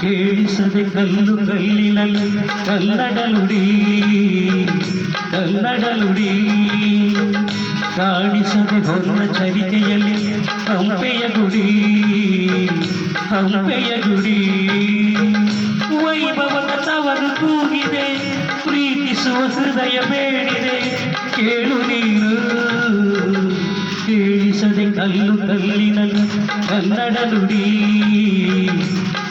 ಕೇಳಿಸದೆ ಕಲ್ಲು ಕಲ್ಲಿನಲ್ಲಿ ಕಲ್ಲಡಲುಡಿ. ಕನ್ನಡ ನುಡಿ ಕಾಣಿಸದೆ ಹೊನ್ನ ಚರಿಕೆಯಲ್ಲಿ ಹಂಪೆಯ ಗುಡಿ ಹಂಪೆಯ ಗುಡಿ. ವೈಭವದ ತವರು ಕೂಗಿದೆ ಪ್ರೀತಿಸುವ ಹೃದಯ ಬೇಡಿದೆ. ಕೇಳು ನೀನು, ಕೇಳಿಸದೆ ಕಲ್ಲು ಕಲ್ಲಿನಲ್ಲಿ ಕನ್ನಡ ನುಡಿ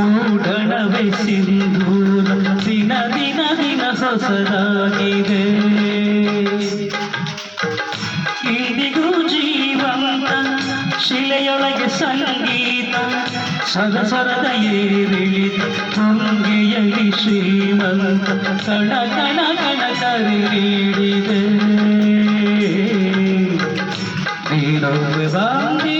ಸೇರೇರಿ ಮೂಡಣವೆ ಸಿಂಧೂರ ದಿನ ದಿನ ದಿನ ಹೊಸದಾಗಿದೆ ಇಂದಿಗೂ ಜೀವಂತ ಶಿಲೆಯೊಳಗೆ ಸಂಗೀತ ಸರಸರದ ಏರಿಳಿತ ತುಂಗೆಯಲ್ಲಿ ಶ್ರೀಮಂತ ಕಣ ಕಣ ಕಣ ಕರಿಡಿದೆ ನೀರೊಬ್ಬೆ ಬಾಂಗಿ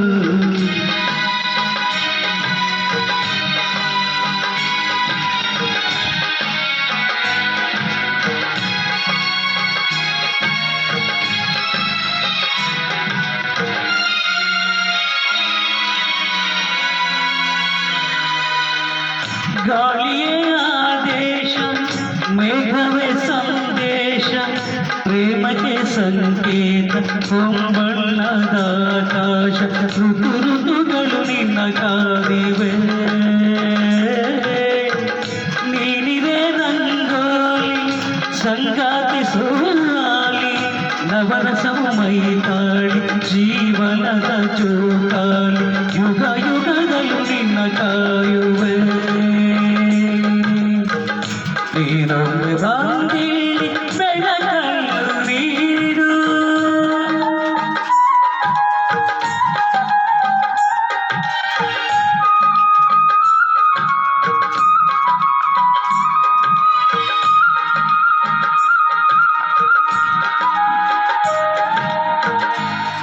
ಸಂಕೇತ ಹೊಂಬಣ್ಣದ ಆಕಾಶ ಋತು ಋತುಗಳು ನಿನ್ನ ಕಾದಿವೆ ನೀನಿವೆ ರಂಗೋಲಿ ಸಂಗಾತಿ ಸೋಲಾಲಿ ನವರಸವು ಮೈತಾಳಿ ಜೀವನದ ಚೋಕಾಲಿ ಯುಗ ಯುಗದಲ್ಲೂ ನಿನ್ನ ಕಾಯುವೆ ನೀನೊಮ್ಮೆ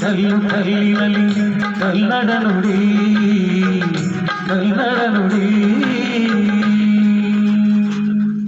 ಕಲ್ಲು ಕಲ್ಲಿನಲ್ಲಿ ಕನ್ನಡ ನುಡಿ ಕನ್ನಡ ನುಡಿ